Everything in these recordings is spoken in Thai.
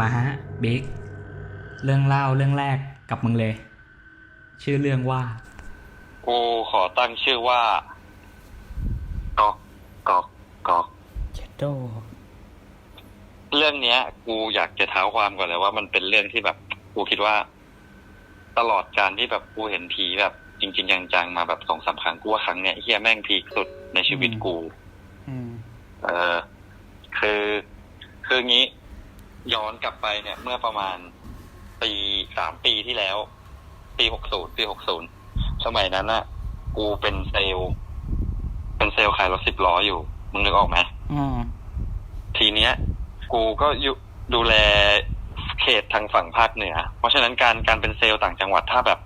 มาฮะบิ๊กเรื่องเล่าเรื่องแรกกับมึงเลย ชื่อเรื่องว่า กูขอตั้งชื่อว่ากอกกอกกอกเจโดเรื่องเนี้ย กูอยากจะเท้าความก่อนเลยว่ามันเป็นเรื่องที่แบบ กูคิดว่า ตลอดการที่แบบกูเห็นผีแบบ จริง ๆ จังๆมาแบบสองสามครั้งกูว่าครั้งเนี้ยเฮียแม่งพีคสุดในชีวิตกู อืม เออคือ คืองี้ ย้อนกลับไปเนี่ย เมื่อประมาณปีสามปีที่แล้ว ปีหกศูนย์ปีหกศูนย์สมัยนั้นน่ะกูเป็นเซลล์เป็นเซลล์ขายรถสิบล้ออยู่ มึงนึกออกไหมอืมทีเนี้ย กูก็อยู่ดูแลเขตทางฝั่งภาคเหนือ เพราะฉะนั้นการการเป็นเซลล์ต่างจังหวัดถ้าแบบ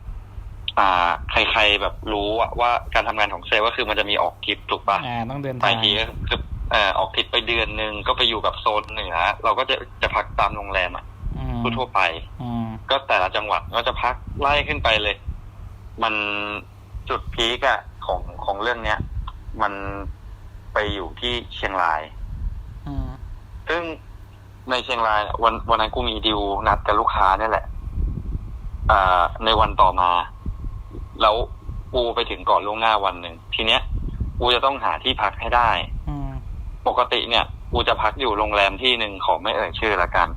อ่า ใครๆแบบรู้อะว่าการทำงานของเซลล์ก็คือมันจะมีออกทริปถูกปะอ่าต้องเดินไปทางทีก็คือ เอ่อออกทริปไปเดือนหนึ่งก็ไปอยู่แบบโซนเหนือเราก็จะจะพักตามโรงแรมอะอืมทั่วๆไป อืมก็แต่ละจังหวัดก็จะพักไล่ขึ้นไปเลย มันจุดพีกอะของของเรื่องเนี้ย มันไปอยู่ที่เชียงราย อืมซึ่งในเชียงรายเนี่ยวันวันนั้นกูมีดิวนัดกับลูกค้าเนี่ยแหละอ่าในวันต่อมา แล้วกูไปถึงก่อนล่วงหน้าวันหนึ่งทีเนี้ยกูจะต้องหาที่พักให้ได้อืม ปกติเนี่ยกูจะพักอยู่โรงแรมที่หนึ่งขอไม่เอ่ยชื่อละกัน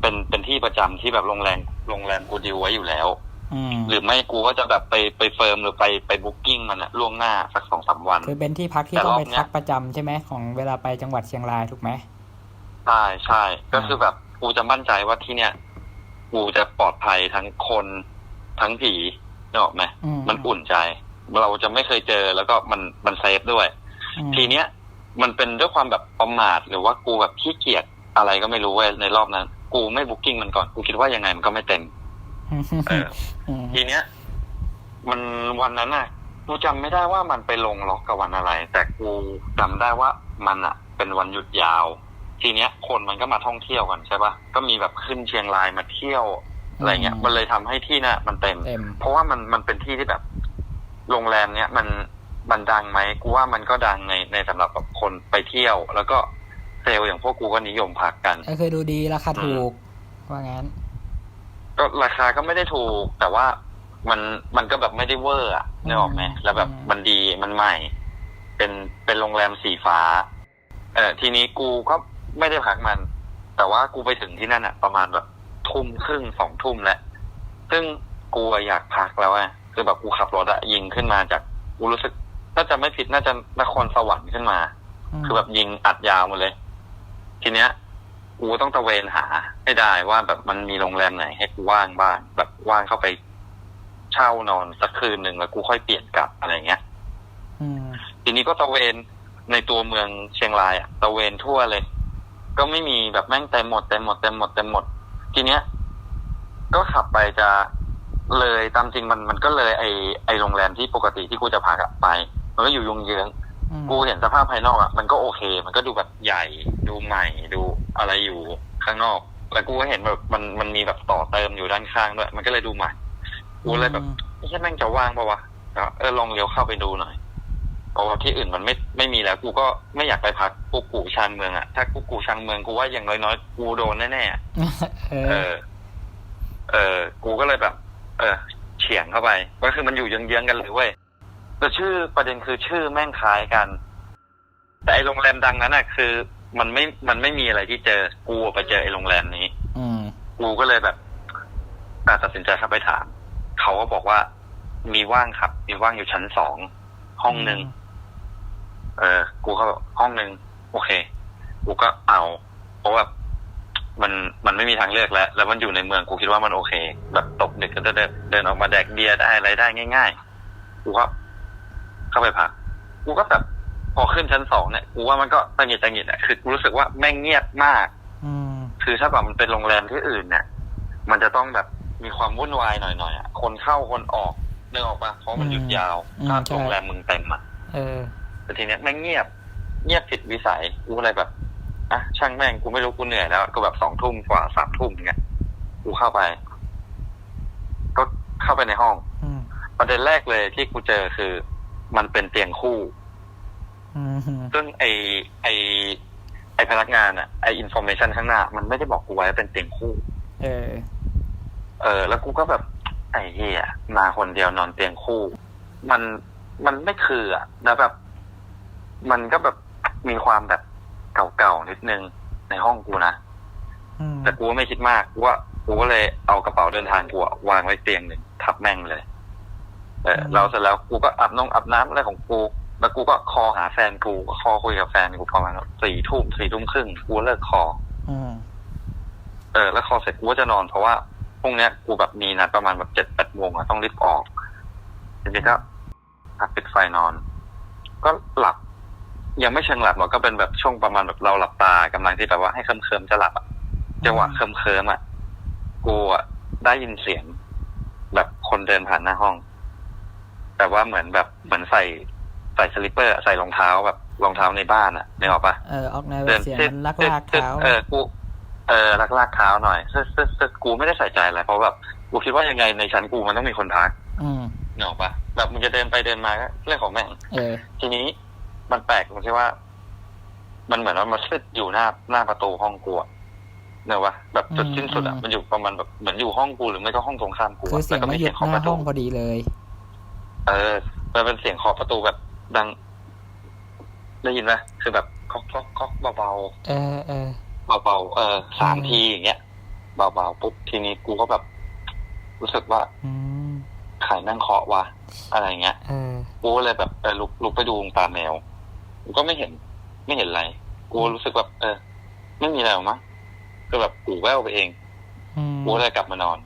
เป็นเป็นที่ประจำที่แบบโรงแรมโรงแรมกูดิวไว้อยู่แล้วอืมหรือไม่กูก็จะแบบไปไปเฟิร์มหรือไปไปบุ๊กิ้งมันอะล่วงหน้าสักสองสามวัน คือเป็นที่พักที่แต่ต้องรอบไปเนี้ยพักประจำใช่ไหมของเวลาไปจังหวัดเชียงรายถูกไหมใช่ใช่ก็คือแบบกูจะมั่นใจว่าที่เนี่ยกูจะปลอดภัยทั้งคนทั้งผีนึกออกไหมอืมมันอุ่นใจ เราจะไม่เคยเจอแล้วก็มันมันเซฟด้วยอืมทีเนี้ย มันเป็นด้วยความแบบประมาทหรือว่ากูแบบขี้เกียจอะไรก็ไม่รู้เว้ยในรอบนั้น กูไม่บุ๊กิ้งมันก่อน กูคิดว่ายังไงมันก็ไม่เต็มเอออืมทีเนี้ย มันวันนั้นน่ะกูจำไม่ได้ว่ามันไปลงล็อกกับวันอะไร แต่กูจำได้ว่ามันอะ เป็นวันหยุดยาว ทีเนี้ย คนมันก็มาท่องเที่ยวกันใช่ปะก็มีแบบขึ้นเชียงรายมาเที่ยวอะไรเงี้ย มันเลยทำให้ที่น่ะ มันเต็มเต็ม เพราะว่ามันมันเป็นที่ที่แบบ โรงแรมเนี้ยมัน มันดังไหมกูว่ามันก็ดังในในสำหรับแบบคนไปเที่ยว แล้วก็เซลล์อย่างพวกกูก็นิยมพักกันก็คือดูดีราคาถูกว่างั้น ก็ราคาก็ไม่ได้ถูก แต่ว่ามันมันก็แบบไม่ได้เวอร์อะนึกออกไหมอืมแล้วแบบอืมมันดีมันใหม่ เป็นเป็นโรงแรมสีฟ้า เออทีนี้กูก็ไม่ได้พักมัน แต่ว่ากูไปถึงที่นั่นอะประมาณแบบทุ่มครึ่งสองทุ่มแล้วซึ่งกูอะอยากพักแล้วอะคือแบบกูขับรถอะยิงขึ้นมาจากกูรู้สึก น่าจะไม่ผิดน่าจะนครสวรรค์ขึ้นมามคือแบบยิงอัดยาวหมดเลย ทีเนี้ย กูต้องตระเวนหาให้ได้ว่าแบบมันมีโรงแรมไหนให้กูว่างบ้างแบบว่างเข้าไปเช่านอนสักคืนหนึ่งแล้วกูค่อยเปลี่ยนกลับอะไรเงี้ยอืมทีนี้ก็ตระเวนในตัวเมืองเชียงรายอะตระเวนทั่วเลย ก็ไม่มีแบบแม่งเต็มหมดเต็มหมดเต็มหมดเต็มหมด ทีเนี้ย ก็ขับไปจะเลยตามจริงมันมันก็เลยไอไอโรงแรมที่ปกติที่กูจะพากลับไป มันก็อยู่ยุงเยื้องอืมกูเห็นสภาพภายนอกอะมันก็โอเค มันก็ดูแบบใหญ่ดูใหม่ดูอะไรอยู่ข้างนอก แล้วกูก็เห็นแบบมันมันมีแบบต่อเติมอยู่ด้านข้างด้วย มันก็เลยดูใหม่กูเลยแบบไม่ใช่แม่งจะว่างปะวะแล้วเออลองเลี้ยวเข้าไปดูหน่อยเพราะว่าที่อื่นมันไม่ไม่มีแล้ว กูก็ไม่อยากไปพักกูกูชานเมืองอะถ้ากูกูชานเมืองกูว่าอย่างน้อยๆกูโดนแน่ๆอะเอเอออ เออ กูก็เลยแบบ เออเฉียงเข้าไป ก็คือมันอยู่เยื้องๆกันเลยเว้ย แต่ชื่อประเด็นคือชื่อแม่งคล้ายกัน แต่ไอโรงแรมดังนั้นน่ะ คือ มันไม่มันไม่มีอะไรที่เจอกูไปเจอไอโรงแรมนี้ อืมกูก็เลยแบบอะตัดสินใจเข้าไปถาม เขาก็บอกว่า มีว่างครับ มีว่างอยู่ชั้นสองห้องหนึ่งเออ กูก็แบบห้องหนึ่งโอเค กูก็เอา เพราะว่ามันมันไม่มีทางเลือกแล้ว แล้วมันอยู่ในเมืองกูคิดว่ามันโอเค แบบตกดึกก็จะเดินเดินออกมาแดกเบียร์ได้อะไรได้ง่าย ๆ กูก็เข้า ไปพัก กูก็แบบพอขึ้นชั้นสองเนี่ย กูว่ามันก็ตังหงิดตังหงิดอะคือกูรู้สึกว่าแม่งเงียบมาก อืมคือถ้าแบบมันเป็นโรงแรมที่อื่นเนี่ย มันจะต้องแบบมีความวุ่นวายหน่อยๆอะ คนเข้าคนออกนึกออกปะเพราะมันหยุดยาวอืมถ้าใช่ โรงแรมมึงเต็มอะ เออ แต่ทีเนี้ยแม่งเงียบ เงียบผิดวิสัยกูอะไรแบบอะช่างแม่งกูไม่รู้กูเหนื่อยแล้ว ก็แบบสองทุ่มกว่าสามทุ่มเงี้ยกูเข้าไป ก็เข้าไปในห้อง อืม ประเด็นแรกเลยที่กูเจอคือ มันเป็นเตียงคู่ อืมซึ่งไอไอไออ้พนักงานอะไอ้อินโฟเมชันข้างหน้า มันไม่ได้บอกกูไว้ว่าเป็นเตียงคู่ เออ เออ แล้วกูก็แบบ ไอ้เหี้ยมาคนเดียวนอนเตียงคู่ มันมันไม่คืออะแล้วแบบ มันก็แบบมีความแบบเก่าๆนิดนึงในห้องกูนะ อืมแต่กูก็ไม่คิดมากกูว่ากูก็เลยเอากระเป๋าเดินทางกูอะวางไว้เตียงหนึ่งทับแม่งเลย เออเราเสร็จแล้วกูก็อาบน้องอาบน้ำอะไรของกูแล้วกูก็คอหาแฟนกูก็คอคุยกับแฟนกูประมาณสี่ทุ่มสี่ทุ่มครึ่งกูเลิกคออืมเออแล้วคอเสร็จกูก็จะนอนเพราะว่าพรุ่งเนี้ยกูแบบมีนัดประมาณแบบเจ็ดแปดโมงอะต้องรีบออกทีนี้ก็อะปิดไฟนอน ก็หลับ ยังไม่เชิงหลับหรอกก็เป็นแบบช่วงประมาณแบบเราหลับตากำลังที่แบบว่าให้เคิมเคิมๆจะหลับอะจังหวะเคิมเคิมๆอะกูอะได้ยินเสียง แบบคนเดินผ่านหน้าห้อง แต่ว่าเหมือนแบบเหมือนใส่ใส่สลิปเปอร์ ใส่รองเท้าแบบรองเท้าในบ้านอะนึกออกปะเออออกแนวแบบเสียงมันลักลากเท้าเออกูเออลักลากเท้าหน่อยซึ่งซึ่งซึ่งกูไม่ได้ใส่ใจอะไรเพราะแบบกูคิดว่ายังไงในชั้นกูมันต้องมีคนพักอืมเนกออกปะแบบมึงจะเดินไปเดินมาก็เรื่องของแม่งเออทีนี้มันแปลกตรงที่ว่า มันเหมือนว่ามันซิดอยู่หน้าหน้าประตูห้องกูอะเนกอะปะแบบจุดสิ้นสุดอะอืมมันอยู่ประมาณแบบเหมือนอยู่ห้องกูหรือไม่ก็ห้องตรงข้ามกูคืออะเสียงแล้วก็มามีหยุเสีดยงเคาะหปน้าระห้ตูองพอดีเลย เออมันเป็นเสียงเคาะประตูแบบดัง ได้ยินไหมคือแบบเคาะเคาะเคาะเบาๆเออเออเบาๆเออสามอืมทีอย่างเงี้ยเบาๆปุ๊บทีนี้กูก็แบบ รู้สึกว่าอืมใครนั่งเคาะวะอะไรเงี้ยเออกูก็เลยแบบเออลุกลุกไปดูตรงตาแมวกูก็ไม่เห็น ไม่เห็นอะไรกูรู้สึกแบบเออ ไม่มีอะไรหรอกมั้งก็แบบกูแววไปเองอืมกูก็เลยกลับมานอน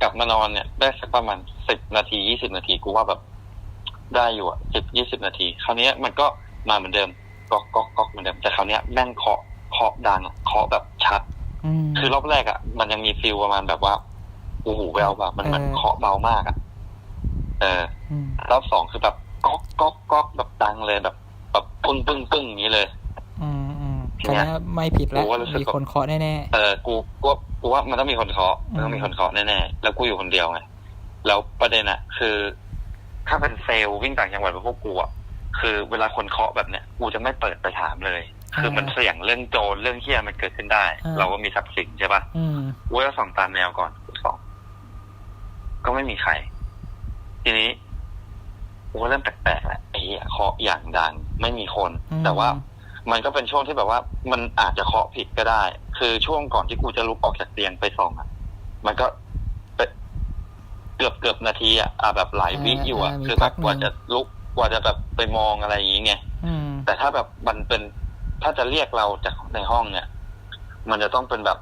กลับมานอนเนี่ยได้สักประมาณสิบนาทียี่สิบนาทีกูว่าแบบได้อยู่อะสิบยี่สิบนาที คราวเนี้ยมันก็มาเหมือนเดิมก๊อกก๊อกก๊อกเหมือนเดิมแต่คราวเนี้ยแม่งเคาะเคาะดังอะเคาะแบบชัดอืมคือรอบแรกอะ่ะ มันยังมีฟิลประมาณแบบว่ากูหูแววแบบมันเออมันเคาะเบามากอะ่ะเอออืมรอบสองคือแบบก๊อกก๊อกก๊อกแบบดังเลยแบบ แบบปึ้งปึ้งปึ้งอย่างนี้เลยอืมอืม ทีคเนี้ณะยไม่ผิดแล้วกูว่ารู้สึกมีคนเคาะแน่เออกูกูว่ากูว่ามันต้องมีคนเคาะมันต้องมีคนเคาะแน่ๆแล้วกูอยู่คนเดียวไงแล้วประเด็นอะคือ ถ้าเป็นเซลล์วิ่งต่างจังหวัดแบบพวกกูอะคือเวลาคนเคาะแบบเนี้ยกูจะไม่เปิดไปถามเลย คือมันเสี่ยงเรื่องโจรเรื่องเฮี้ยมันเกิดขึ้นได้ เราก็มีทรัพย์สินใช่ปะๆอืมกูก็ส่องตามแนวก่อนกูส่องก็ไม่มีใคร ทีนี้กูก็เริ่มแปลกๆแหละไอ้เหี้ยเคาะอย่างดังไม่มีคนอืมแต่ว่า มันก็เป็นช่วงที่แบบว่า มันอาจจะเคาะผิดก็ได้ คือช่วงก่อนที่กูจะลุกออกจากเตียงไปส่องอะ มันก็เป็นเกือบเกือบนาทีอะอะแบบหลายวิอยู่อะามีคือแบพับกกว่าหจะนึ่งลุกกว่าจะแบบไปมองอะไรอย่างเงี้ยอืมแต่ถ้าแบบมันเป็นถ้าจะเรียกเราจากในห้องเนี่ย มันจะต้องเป็นแบบ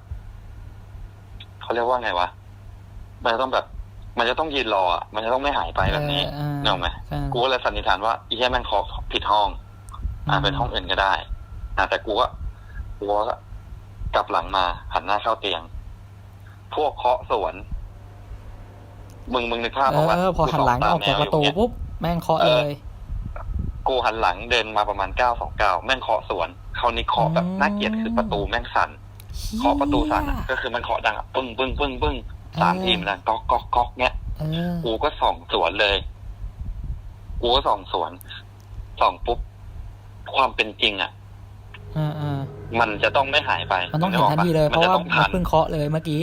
เขาเรียกว่าไงวะมันจะต้องแบบ มันจะต้องยืนรออะมันจะต้องไม่หายไปแบบนี้เออนึกออกไหมเออกูก็เลยสันนิษฐานว่าอีแค่แม่งเคาะผิดห้อง อ่าอืมเป็นห้องอื่นก็ได้ อ่าแต่กูก็กูก็กลับหลังมาหันหน้าเข้าเตียง พวกเคาะสวน มึงมึงนึกภาพเอออกว่าอพอหันหลังออกจากประตูปุ๊บแม่งเคาะเลยกูหันหลังเดินมาประมาณเก้าสองเก้าแม่งเคาะสวนเขาวนี้เคาะแบบอืมน่าเกลียดคือประตูแม่งสั่นเคาะประตูสั่นอะก็คือมันเคาะดังอะปึ้งปึ้งปึ้งปึ้งสามทีมันดังก๊อกก๊อกก๊อกเนี้ยเออกูก็ส่องสวนเลยกูก็ส่องสวนส่องปุ๊บความเป็นจริงอะเออเออมันจะต้องไม่หายไปมันต้องเห็นทันทีเลยเพมันราะจะว่าต้องมันทันเพิ่งเคาะเลยเมื่อกี้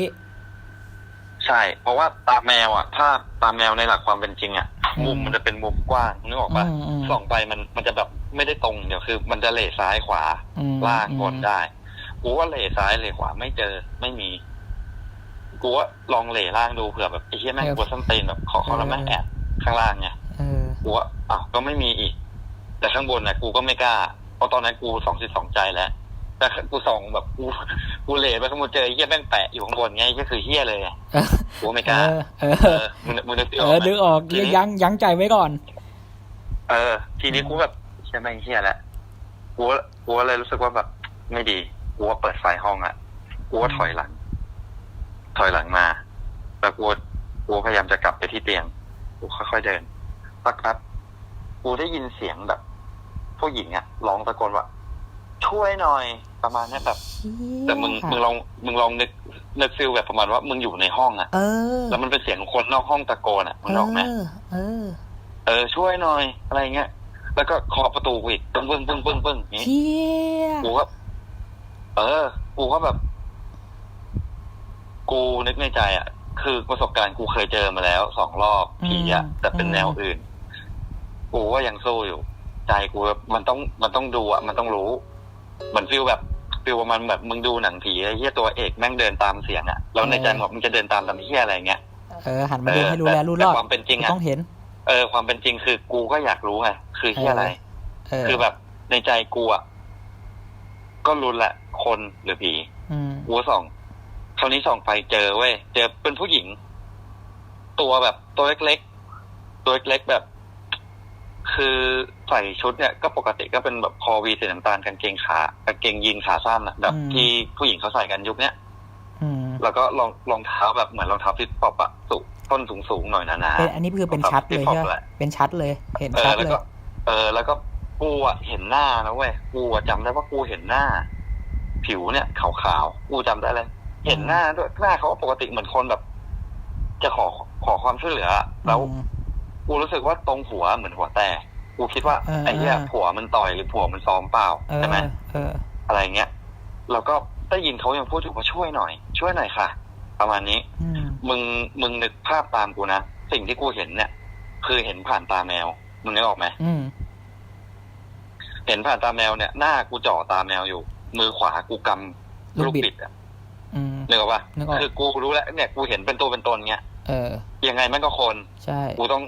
ใช่ เพราะว่าตาแมวอะ ถ้าตาแมวในหลักความเป็นจริงอะอืมมุมมันจะเป็นมุมกว้างนึกออกปะอืมอืมส่องไปมันมันจะแบบไม่ได้ตรงเดี๋ยวคือ มันจะเหลซ้ายขวาอืมล่างบนอืมได้กูว่าเหลซ้ายเหลขวาไม่เจอไม่มีกูว่าลองเหลล่างดูเผื่อแบบไอ้เหี้ยแม่งกลัวส้นตีนแบบขอเขาแล้วแม่งแอบข้างล่างไงเออกูว่าอ้าวก็ไม่มีอีก แต่ข้างบนน่ะ กูก็ไม่กล้าเพ ราะตอนนั้นกูสองสิบสองใจแล้วแต่กูส่องแบบกูกูเหลไปข้างบนเจอไอ้เหี้ยแม่งแปะอยู่ข้างบนไงก็คือเหี้ยเลยไงเออกูก็ไม่เอกล้าอเอเอออมึงมึงนึกเออนึกออกทีนี้ยั้งยั้งใจไว้ก่อน เออ ทีนี้กูแบบเชี่ยแม่งเหี้ยแล้วกูก็กูก็เลยรู้สึกว่าแบบไม่ดีกูว่าเปิดไฟห้องอะกูว่าถอยหลัง ถอยหลังมาแต่กูกูพยายามจะกลับไปที่เตียง กูค่อยๆเดินสักพักกูได้ยินเสียงแบบ ผู้หญิงอะร้องตะโกนว่าช่วยหน่อยประมาณเนี้ยแบบแต่มึงมึงลองมึงลองนึกนึกฟิลแบบประมาณว่ามึงอยู่ในห้องอะเออแล้วมันเป็นเสียงคนนอกห้องตะโกนอะมึงออกไหมเออ เออเออช่วยหน่อยอะไรเงี้ยแล้วก็เคาะประตูกูอีกปึ้งปึ้งปึ้งปึ้งปึ้งอย่างนี้เชี่ยกูก็เออ กูก็แบบ กูนึกในใจอะ คือประสบการณ์กูเคยเจอมาแล้วสองรอบผีอะแต่เป็นแนวอื่น กูก็ยังสู้อยู่ ใจกูแบบมันต้องมันต้องดูอะมันต้องรู้เหมือนฟิลแบบฟิลประมาณแบบมึงดูหนังผีไอ้เหี้ยตัวเอกแม่งเดินตามเสียงอะแล้วในใจมึงบอกมึงจะเดินตามตามเหี้ยอะไรเงี้ยเออหันมาดูให้รู้แล้วรู้รอดแต่ความเป็นจริงกูอะต้องเห็น เออ ความเป็นจริงคือกูก็อยากรู้ไงคือเหี้ยอะไรเออคือแบบในใจกูอะก็รู้แหละคนหรือผีอืมกูก็ส่องคราวนี้ส่องไฟเจอเว้ยเจอเป็นผู้หญิง ตัวแบบตัวเล็กๆตัวเล็กๆแบบ คือใส่ชุดเนี่ยก็ปกติก็เป็นแบบคอวีสีน้ำตาลกางเกงขากางเกงยีนขาสั้นอะแบบที่ผู้หญิงเขาใส่กันยุคเนี้ยอืมแล้วก็รองรองเท้าแบบเหมือนรองเท้าฟิตปอปอะสูงต้นสูงๆหน่อยหนาๆเป็นอันนี้คือเป็นชัดเลยรองใช่ท้าไหม flip-flop แหละเป็นชัดเลย เห็นเอชัอดแล้วเลยก็เออ แล้วก็กูอะเห็นหน้านะเว้ยกูอะจำได้ว่ากูเห็นหน้า ผิวเนี่ยขาวๆกูจำได้เลย เห็นหน้าด้วยหน้าเขาก็ปกติเหมือนคนแบบ จะขอขอความช่วยเหลือ แล้วอืม กูรู้สึกว่าตรงหัวเหมือนหัวแตกกูคิดว่าเออไอ้เหี้ยเออผัวมันต่อยหรือผัวมันซ้อมเปล่าเออใช่ไหมเอออะไรเงี้ยแล้วก็ได้ยินเขายังพูดอยู่ว่าช่วยหน่อย ช่วยหน่อยค่ะ ประมาณนี้อืมมึงมึงนึกภาพตามกูนะ สิ่งที่กูเห็นเนี่ย คือเห็นผ่านตาแมว มึงนึกออกไหมอืมเห็นผ่านตาแมวเนี่ยหน้ากูจ่อตาแมวอยู่ มือขวากูกำลูลูกกบิดบิดอะอืมนึกออกปะนึกออกคือกูรู้แล้วเนี่ย กูเห็นเป็นตัวเป็นตนเงี้ยเออยังไงมันก็คน ใช่ กูต้อง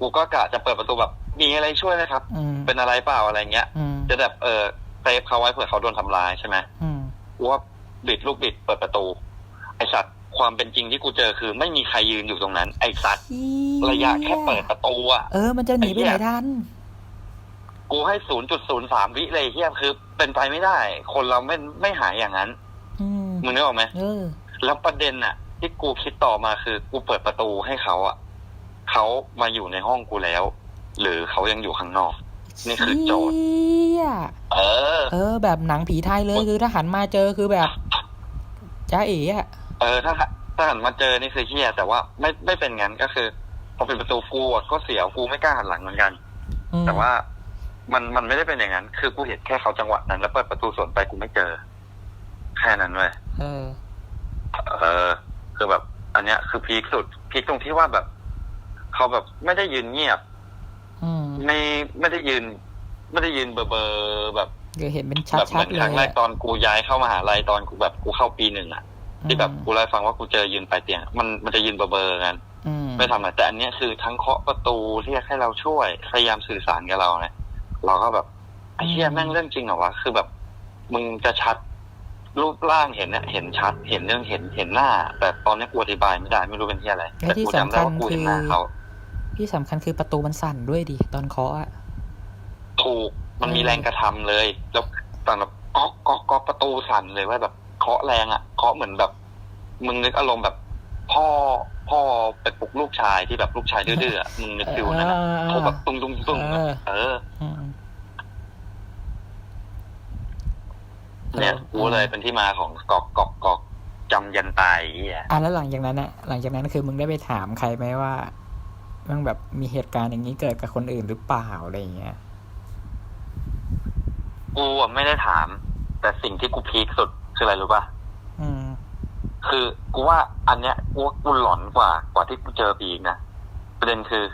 กูก็กะจะเปิดประตูแบบมีอะไรช่วยไหมครับ อืมเป็นอะไรเปล่าอะไรเงี้ย อืมจะแบบเออเซฟเขาไว้เผื่อเขาโดนทำร้ายใช่ไหมอืมกูว่าบิดลูกบิดเปิดประตู ไอสัตว์ความเป็นจริงที่กูเจอคือ ไม่มีใครยืนอยู่ตรงนั้น ไอสัตว์ระยะแค่เปิดประตูอะเออ มันจะหนีไปไหนทันกูให้ศูนย์จุดศูนย์สามวิเลยเฮียคือ เป็นไปไม่ได้ คนเราไม่ไม่หายอย่างนั้นอืมมึงนึกออกไหม เออ แล้วประเด็นอะที่กูคิดต่อมาคือ กูเปิดประตูให้เขาอะ เขามาอยู่ในห้องกูแล้ว หรือเขายังอยู่ข้างนอก นี่คือโจทย์เชี่ยเออ เออ แบบหนังผีไทยเลยคือถ้าหันมาเจอคือแบบจ้าเอ๋อะเออถ้าถ้าหันมาเจอนี่คือเฮียแต่ว่าไม่ไม่เป็นงั้นก็คือพอเป็นประตูกูอะก็เสียวกูไม่กล้าหันหลังเหมือนกันอืมแต่ว่ามันมันไม่ได้เป็นอย่างนั้น คือกูเห็นแค่เขาจังหวะนั้น แล้วเปิดประตูสวนไปกูไม่เจอ แค่นั้นเว้ยเออ เออ คือแบบ อันเนี้ยคือพีคสุดพีคตรงที่ว่าแบบ เขาแบบไม่ได้ยืนเงียบอืมไม่ไม่ได้ยืน ไม่ได้ยืนเบอร์เบอร์แบบเดี๋ยวเห็นเป็นแบบเหชัมืดอนๆเลครั้งยแรกอะ ตอนกูย้ายเข้ามหาลัยตอนกูแบบกูเข้าปีหนึ่งอะที่แบบกูเล่าให้ฟังว่ากูเจอยืนปลายเตียงมันมันจะยืนเบอร์เบอร์กัน อืมไม่ทำอะไรแต่อันเนี้ยคือทั้งเคาะประตูเรียกให้เราช่วยพยายามสื่อสารกับเราเนี่ยเราก็แบบไอ้เหี้ยแม่งเรื่องจริงเหรอวะคือแบบ มึงจะชัด รูปร่างเห็นเนี่ยเห็นชัด เห็นเรื่องเห็นเห็นหน้า แต่ตอนนี้กูอธิบายไม่ได้ไม่รู้เป็นที่อะไรและแต่ที่กูจำได้สำคัญว่ากูคืเห็นอหน้าเขา ที่สำคัญคือประตูมันสั่นด้วยดิตอนเคาะอะถูกมันมีอืมแรงกระทำเลย แล้วตอนแบบก๊อกก๊อกก๊อกประตูสั่นเลยว่าแบบเคาะแรงอะเคาะเหมือนแบบมึงนึกอารมณ์แบบ พ่อพ่อไปปลุกลูกชายที่แบบลูกชายดื้อๆอะมึงนึกฟิวนั้นอะเอเขาอแบบตุ้งตุ้งตุ้งเออเอออืมเนี่ยเออกูเลยเป็นที่มาของกอกกอกกอกจำยันตายไอ้เหี้ยอะแล้วหลังจากนั้นอะหลังจากนั้นคือมึงได้ไปถามใครไหมว่า มันแบบมีเหตุการณ์อย่างนี้เกิดกับคนอื่นหรือเปล่าอะไรอย่างเงี้ย กูอะไม่ได้ถาม แต่สิ่งที่กูพีคสุดคืออะไรรู้ป่ะอืม คือกูว่าอันเนี้ยกูว่ากูหลอนกว่ากว่าที่กูเจอปีกนะประเด็นคือ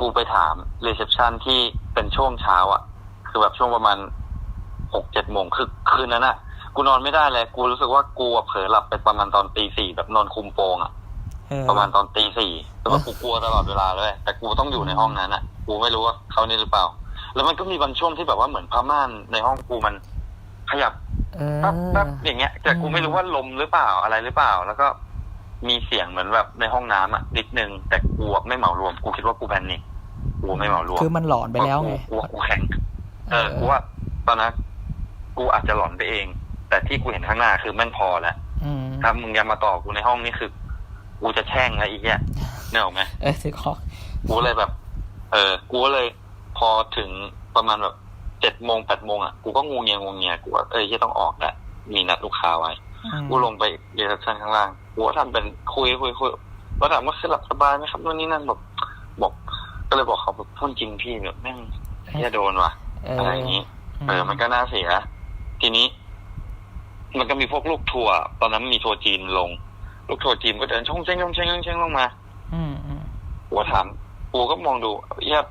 กูไปถามรีเซพชันที่เป็นช่วงเช้าอะคือแบบช่วงประมาณหกเจ็ดโมงคือคืนนั้นอะกูนอนไม่ได้เลย กูรู้สึกว่ากูอะเผลอหลับไปประมาณตอนตีสี่แบบนอนคุมโปงอะ ประมาณตอนตีสี่แต่ว่ากูกลัวตลอดเวลาเลย แต่กูต้องอยู่ในห้องนั้นอะกูไม่รู้ว่าเขานี่หรือเปล่า แล้วมันก็มีบางช่วงที่แบบว่าเหมือนผ้าม่านในห้องกูมัน ขยับเออแป๊บแป๊บอย่างเงี้ย แต่กูไม่รู้ว่าลมหรือเปล่าอะไรหรือเปล่า แล้วก็มีเสียงเหมือนแบบในห้องน้ำอะนิดนึง แต่กูอะไม่เหมารวม กูคิดว่ากูแพนิคกูไม่เหมารวม คือมันหลอนไปแล้วไงกูว่ากูแข็งเออกูว่าตอนนั้นกูอาจจะหลอนไปเอง แต่ที่กูเห็นข้างหน้าคือแม่งพอแล้วอืมถ้ามึงยังมาต่อกูในห้องนี่คือ กูจะแช่งแล้วอีกเนี่ยเนกออกไหมเออซื้อของกูเลยแบบ เออกูก็เลย พอถึงประมาณแบบเจ็ดโมงแปดโมงอะกูก็งูเงียงูเงียกูว่าเอ้ยจะต้องออกแหละมีนัดลูกค้าไว้อืมกูลงไปเรียนชั้นข้างล่างกูก็ทำเป็นคุยคุยคุยว่าถามว่าคือหลับสบายไหมครับนู่นนี่นั่นบอกบอก ก็เลยบอกเขาแบบพูดจริงพี่แบบแม่งเฮียโดนว่ะเอออะไรอย่างนี้เออมันก็น่าเสีย ทีนี้ มันก็มีพวกลูกทัวร์ตอนนั้นมีทัวร์จีนลง ลูกทัวร์จีนก็เดินช่องเช้งช่องเช้งช่องเช้งลงมาอืมอืมกูก็ถามกูก็มองดูเฮีย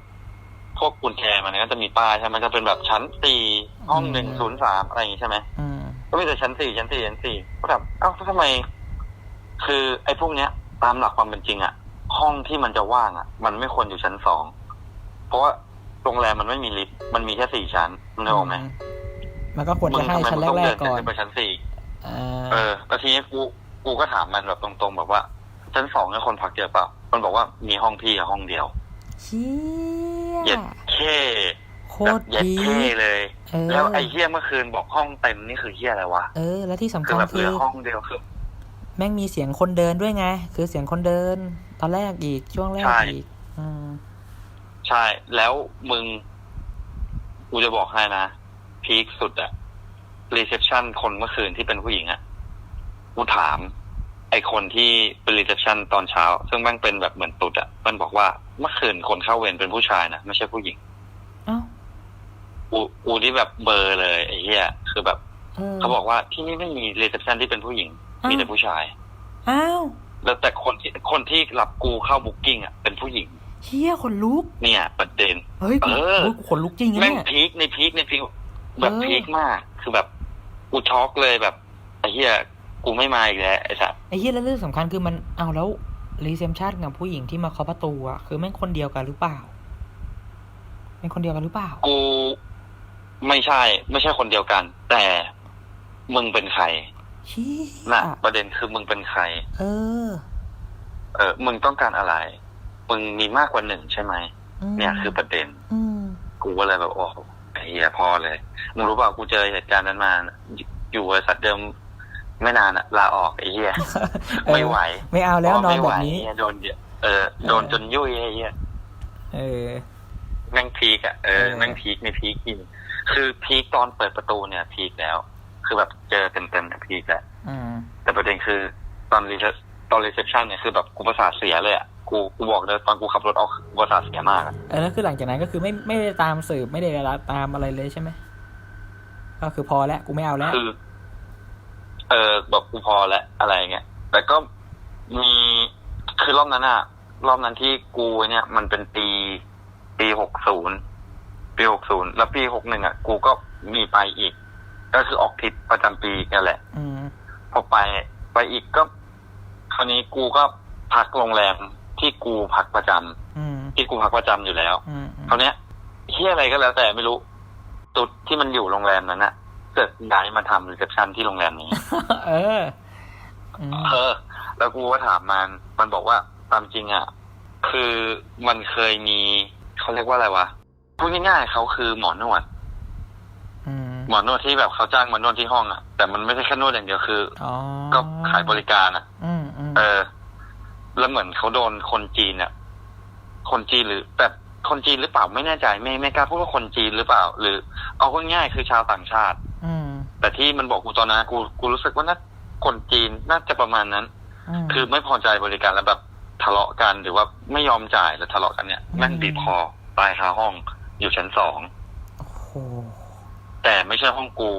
พวกกุญแจมันก็จะมีป้ายใช่ไหมมันจะเป็นแบบชั้นสี่ห้องหนึ่งศูนย์สามอะไรอย่างงี้ใช่ไหมอืมก็มีแต่ชั้นสี่ชั้นสี่ชั้นสี่ก็ถามเอ้าแล้วทำไม คือไอ้พวกเนี้ย ตามหลักความเป็นจริงอะห้องที่มันจะว่างอะมันไม่ควรอยู่ชั้นสองเพราะว่าโรงแรมมันไม่มีลิฟต์มันมีแค่สี่ชั้นมึงนึกออกไหมมันก็ควรจะให้มึงชั้นทำไมมึงต้องแรเดิกๆก่อนขึ้นไปชั้นสี่เอเอออแล้วทีนี้กู กูก็ถามมันแบบตรงๆแบบว่าชั้นสองเนี่ยคนพักเยอะเปล่ามันบอกว่ามีห้องพี่กับห้องเดียวเชี่เหย็ยดเคโคแบตบรเหย็ดดีเคเลยเออแล้วไอ้เฮี้ยเมื่อคืนบอกห้องเต็มนี่คือเฮี้ยอะไรวะ เออ แล้วที่สำคืคัอญแบบเหคืลืออห้องเดียวคือแม่งมีเสียงคนเดินด้วยไง คือเสียงคนเดิน ตอนแรกอีกช่วงแรกใช่อีกอืมใช่ แล้วมึง กูจะบอกให้นะ พีคสุดอะรีเซพชันคนเมื่อคืนที่เป็นผู้หญิงอะ กูถาม ไอคนที่เป็นรีเซพชันตอนเช้า ซึ่งแม่งเป็นแบบเหมือนตุดอะมันบอกว่าเมื่อคืนคนเข้าเวรเป็นผู้ชายนะไม่ใช่ผู้หญิงเอ้ากูกูนี่แบบเบลอร์เลยไอ้เหี้ยคือแบบเออเขาบอกว่าที่นี่ไม่มีรีเซพชันที่เป็นผู้หญิงอ้าวมีแต่ผู้ชายอ้าวแล้วแต่คนที่คนที่รับกูเข้าบุ๊กิ้งอะเป็นผู้หญิงเชี่ยขนลุก เนี่ยประเด็นเฮ้ยกูเออเฮ้ยกูขนลุกจริงนะแม่งเนี่ยพีคในพีคในพีคแบบเออพีคมาก คือแบบกูช็อกเลยแบบไอ้เหี้ย กูไม่มาอีกแล้วไอ้สัสไอ้เหี้ยแล้วเรื่องสำคัญคือมันเอาแล้วรีเซพชันกับผู้หญิงที่มาเคาะประตูอะคือแม่งคนเดียวกันหรือเปล่าเป็นคนเดียวกันหรือเปล่า กูไม่ใช่ ไม่ใช่คนเดียวกัน แต่มึงเป็นใครเชี่นะยประเด็นคือมึงเป็นใคร เออ เออ มึงต้องการอะไร มึงมีมากกว่าหนึ่งใช่ไหมมเนี่ยคือประเด็น อืมกูก็เลยแบบโอ้โหไอ้เหี้ยพอเลย มึงรู้เปล่ากูเจอเหตุการณ์นั้นมา อยู่บริษัทเดิม ไม่นานอะลาออกไอ้เหี้ยเออไม่ไหว ไม่เอาแล้วนอนไม่แบไหวบนี้เหี้ยโดนเยอะเออโดนจนยุ่ยไอ้เหี้ยเออแม่งพีกอะเออเออแม่งพีกในพีกจริงคือพีกตอนเปิดประตูเนี่ยพีกแล้ว คือแบบเจอเต็มๆเนี่ยพีกแหละอืมแต่ประเด็นคือตอนรีเซตอนรีเซพชันเนี่ยคือแบบกูประสาทเสียเลยอะกูกูบอกเลยตอนกูขับรถออกกูประสาทเสียมากอะเออแล้วคือหลังจากนั้นก็คือไม่ไม่ได้ตามสืบไม่ได้ตามอะไรเลยใช่ไหมก็คือพอแล้วกูไม่เอาแล้วคือ เออแบบกูพอแล้วอะไรเงี้ยแต่ก็มีคือรอบนั้นอะรอบนั้นที่กูเนี่ยมันเป็นปี ปีหกศูนย์ปีหกศูนย์แล้วปีหกหนึ่งอะกูก็มีไปอีก ก็คือออกทริปประจำปีนั่นแหละอืมพอไปไปอีกก็ คราวนี้กูก็พักโรงแรมที่กูพักประจำอืมที่กูพักประจำอยู่แล้วอืมอืมคราวเนี้ยเฮียอะไรก็แล้วแต่ไม่รู้จุดที่มันอยู่โรงแรมนั้นน่ะ เกิดย้ายมาทำรีเซพชันที่โรงแรมนี้ เอออืมเออ แล้วกูก็ถามมัน มันบอกว่าตามจริงอะ คือมันเคยมีเขาเรียกว่าอะไรวะ พูดง่ายๆเขาคือหมอนวดอืมหมอนวดที่แบบเขาจ้างมานวดที่ห้องอะ แต่มันไม่ใช่แค่นวดอย่างเดียวคืออ๋อก็ขายบริการอะอืมอืมเออ แล้วเหมือนเขาโดนคนจีนเนี่ยคนจีนหรือแบบคนจีนหรือเปล่าไม่แน่ใจไม่ไม่กล้าพูดว่าคนจีนหรือเปล่า หรือ เอาง่ายๆคือชาวต่างชาติอืม แต่ที่มันบอกกูตอนนั้นกูกูรู้สึกว่าน่าคนจีนน่าจะประมาณนั้นมคือไม่พอใจบริการแล้วแบบทะเลาะกันหรือว่าไม่ยอมจ่ายแล้วทะเลาะกันเนี่ยอืมแม่งบีบคอตายคาห้องอยู่ชั้นสองโอ้โหแต่ไม่ใช่ห้องกู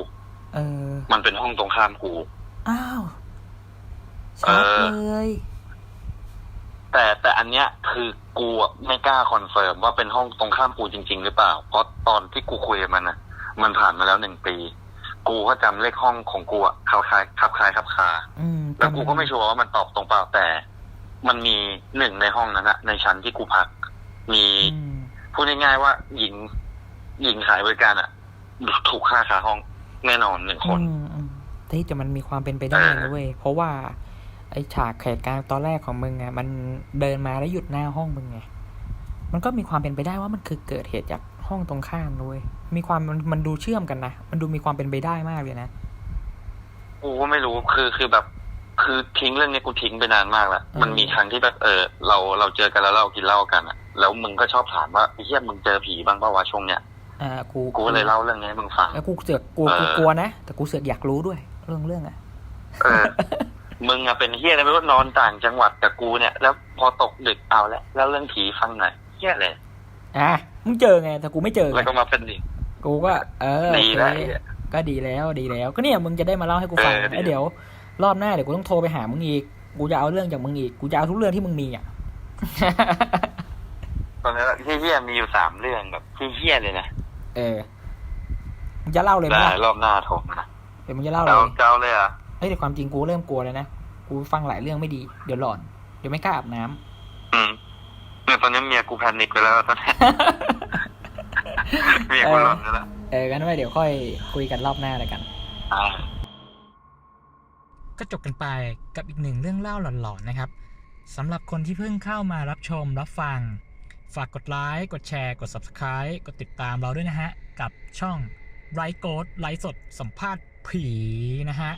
เออ มันเป็นห้องตรงข้ามกู อ้าวเอชัดอเลยแต่แต่อันเนี้ยคือกูอะไม่กล้าคอนเฟิร์มว่าเป็นห้องตรงข้ามกูจริง ๆ หรือเปล่า เพราะตอนที่กูคุยกับมันนะมันผ่านมาแล้วหนึ่งปี กูก็จำเลขห้องของกูอะคล้ายๆคลับคล้ายคลับคาอืมแล้วกูก็ไม่ชัวร์ว่ามันตอบตรงเปล่าแต่ มันมีหนึ่งในห้องนั้นอะในชั้นที่กูพัก มีอืมพูดง่ายๆว่าหญิง หญิงขายบริการอะถูกฆ่าคาห้องแน่นอนหนึ่งคน อืมอืมแต่แต่มันมีความเป็นไปได้เออนะเว้ยเพราะว่า ไอ้ฉากเหตุการณ์ตอนแรกของมึงอะมันเดินมาแล้วหยุดหน้าห้องมึงไงมันก็มีความเป็นไปได้ว่ามันคือเกิดเหตุจาก ห้องตรงข้ามด้วยมีความมันมันดูเชื่อมกันนะ มันดูมีความเป็นไปได้มากเลยนะกูก็ไม่รู้คือคือแบบ คือทิ้งเรื่องนี้กูทิ้งไปนานมากแล้วอืมมันมีครั้งที่แบบเออ เราเราเจอกันแล้วเรากินเหล้ากันอะแล้วมึงก็ชอบถามว่าไอ้เหี้ยมึงเจอผีบ้างปะวะช่วงเนี้ยอ่ากูกูก็เลยเล่าเรื่องนี้ให้มึงฟังแล้วกูเสือกกูเออกูกลัวนะแต่กูเสือกอยากรู้ด้วย เรื่องเรื่องอะเออมึงอะเป็นเฮียอะไรไม่รู้นอนต่างจังหวัดกับกูเนี่ย แล้วพอตกดึกเอาแล้วแล้วเรื่องผีฟังหน่อยเฮียเลยอะ มึงเจอไงแต่กูไม่เจอไงแล้วก็มาเป็นดิกูก็เออโอดีเคแล้วไอ้เหี้ยก็ดีแล้วดีแล้ว ก็เนี่ยมึงจะได้มาเล่าให้กูฟังเออดีแล้วเดี๋ยว รอบหน้าเดี๋ยวกูต้องโทรไปหามึงอีก กูจะเอาเรื่องจากมึงอีก กูจะเอาทุกเรื่องที่มึงมีอะตอนนี้ที่เฮี้ยๆมีอยู่สามเรื่องแบบที่เฮี้ยๆเลยนะ เออมึงจะเล่าเลยไหมได้ล่ะรอบหน้าโทรมาเดี๋ยวมึงจะเล่าเลเจ้ายเจ้าเลยเหรอะเฮ้ยแต่ความจริงกูเริ่มกลัวแล้วนะ กูฟังหลายเรื่องไม่ดี เดี๋ยวหลอน เดี๋ยวไม่กล้าอาบน้ำอืมเนี่ย ตอนนี้เมียกูแพนิคไปแล้วตอนนี้เมียกูหลอนไปแล้วเออกันไว้เดี๋ยวค่อยคุยกันรอบหน้าแล้วกันอ่าก็จบกันไปกับอีกหนึ่งเรื่องเล่าหลอนๆนะครับสำหรับคนที่เพิ่งเข้ามารับชมรับฟัง ฝากกดไลค์กดแชร์กด Subscribe กดติดตามเราด้วยนะฮะ กับช่องไรโกดไลฟ์สดสัมภาษณ์ผีนะฮะ